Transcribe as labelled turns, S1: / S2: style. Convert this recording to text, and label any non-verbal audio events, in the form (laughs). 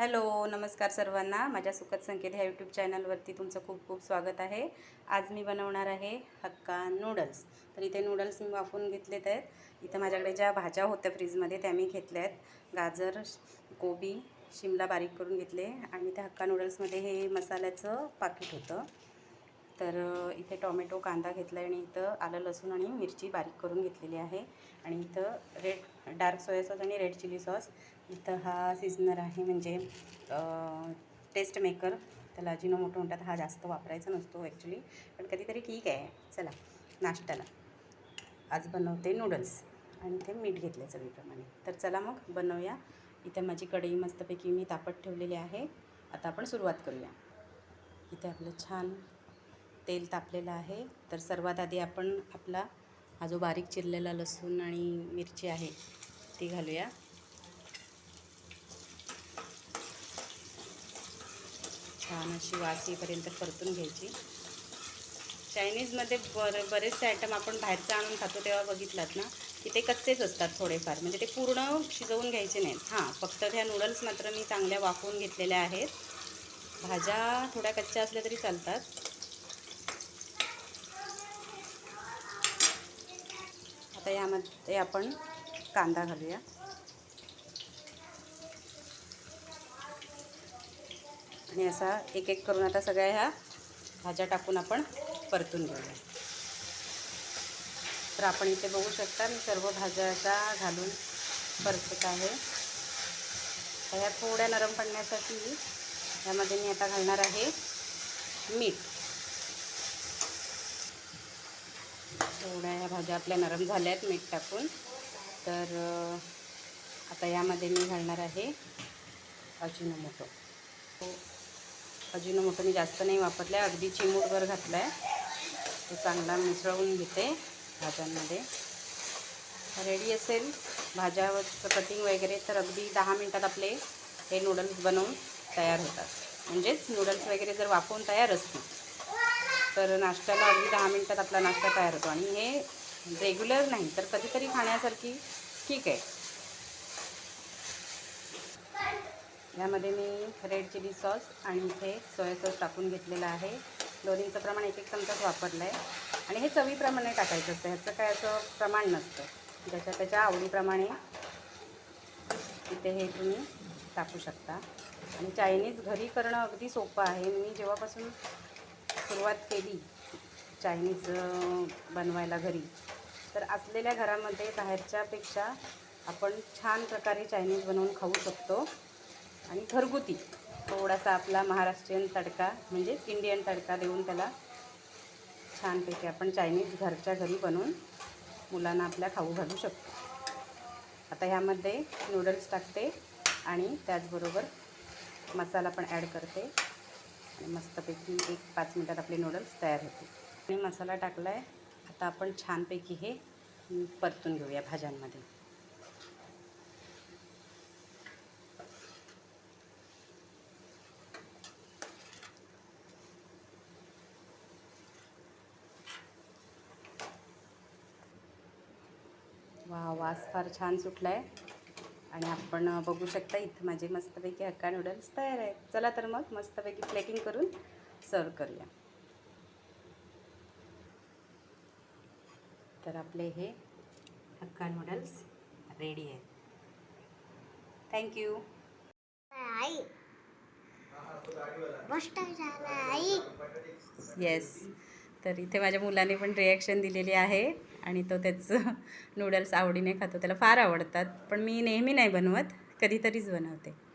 S1: Hello नमस्कार सर्वांना. माझ्या सुखद संकेत ह्या यूट्यूब चॅनलवरती तुमचं खूप खूप स्वागत आहे. आज मी बनवणार आहे हक्का नूडल्स तर इथे नूडल्स मी वापरून घेतलेत आहेत. इथं माझ्याकडे ज्या भाज्या होत्या फ्रीजमध्ये त्या मी घेतल्या आहेत. गाजर कोबी शिमला बारीक करून घेतले. आणि त्या हक्का नूडल्समध्ये हे मसाल्याचं पाकिट होतं. तर इथे टोमॅटो कांदा घेतला आहे आणि इथं आलं लसूण आणि मिरची बारीक करून घेतलेली आहे. आणि इथं रेड डार्क सोया सॉस आणि रेड चिली सॉस. इथं हा सीझनर आहे म्हणजे टेस्ट मेकर. त्याला अजिनोमोटो म्हणतात हा जास्त वापरायचा नसतो ॲक्च्युली पण कधीतरी ठीक आहे. चला नाश्त्याला. आज बनवते नूडल्स आणि इथे मीठ घेतलं चवीप्रमाणे. तर चला मग बनवूया. इथे माझी कढई मस्तपैकी मी तापत ठेवलेली आहे. आता आपण सुरुवात करूया. इथे आपलं छान तेल तापलेलं आहे. तर सर्वात आधी आपण आपला हा जो बारीक चिरलेला लसूण आणि मिरची आहे ती घालूया. छान अशी वास येईपर्यंत परतून घ्यायची. चायनीजमध्ये बर बरेचसे आयटम आपण बाहेरचं आणून खातो तेव्हा बघितलात ना की ते कच्चेच असतात थोडेफार. म्हणजे ते पूर्ण शिजवून घ्यायचे नाहीत. हां फक्त ह्या नूडल्स मात्र मी चांगल्या वाफवून घेतलेल्या आहेत. भाज्या थोड्या कच्च्या असल्या तरी चालतात. आता यामध्ये आपण कांदा घालूया. आणि असा एक एक करून आता सगळ्या ह्या भाज्या टाकून आपण परतून घेऊया. तर आपण इथे बघू शकता मी सर्व भाज्या घालून परतत आहे. ह्या थोड्या नरम पडण्यासाठी यामध्ये मी आता घालणार आहे मीठ. एवढ्या ह्या भाज्या आपल्या नरम झाल्या आहेत मीठ टाकून. तर आता यामध्ये मी घालणार आहे अजिनोमोटो. हो. अजिनोमोटो मी जास्त नाही वापरला आहे अगदी चिमूटभर घातला आहे तो चांगला मिसळून घेते भाज्यांमध्ये. रेडी असेल? भाज्यावरचं कटिंग वगैरे तर अगदी दहा मिनटात आपले हे नूडल्स बनवून तयार होतात. म्हणजेच नूडल्स वगैरे जर वापरून तयार असतील तर नाश्त्याला अगदी दहा मिनटात आपला नाश्ता तयार होतो. आणि हे रेग्युलर नाही तर कधीतरी खाण्यासारखी ठीक आहे. यामध्ये मी रेड चिली सॉस आणि इथे सोया सॉस टाकून घेतलेला आहे. दोन्हीचं प्रमाण एक एक चमचाच वापरलं आहे आणि हे चवीप्रमाणे टाकायचं असतं. ह्याचं काय असं प्रमाण नसतं. ज्याच्या त्याच्या आवडीप्रमाणे इथे हे तुम्ही टाकू शकता. आणि चायनीज घरी करणं अगदी सोपं आहे. मी जेव्हापासून सुरुवात केली चायनीज बनवायला घरी. तर असलेल्या घरामध्ये बाहेरच्यापेक्षा आपण छान प्रकारे चायनीज बनवून खाऊ शकतो. आणि घरगुती थोडासा आपला महाराष्ट्रीयन तडका म्हणजेच इंडियन तडका देऊन त्याला छानपैकी आपण चायनीज घरच्या घरी बनवून मुलांना आपल्या खाऊ घालू शकतो. आता ह्यामध्ये नूडल्स टाकते आणि त्याचबरोबर मसाला पण ॲड करते. मस्तपैकी एक पाच मिनटात आपले नूडल्स तयार होतील. आणि मसाला टाकला आहे आता आपण छानपैकी हे परतून घेऊया भाज्यांमध्ये. वा वास फार छान सुटला आहे आणि आपण बघू शकता इथं माझे मस्तपैकी हक्का नूडल्स तयार आहेत. चला तर मग मस्तपैकी प्लेटिंग करून सर्व करूया. तर आपले हे हक्का नूडल्स रेडी आहेत. थँक्यू
S2: आई. आई.
S1: येस तर इथे माझ्या मुलाने पण रिॲक्शन दिलेली आहे. आणि तो त्याचं (laughs) नूडल्स आवडीने खातो. त्याला फार आवडतात. पण मी नेहमी नाही बनवत. कधीतरीच बनवते.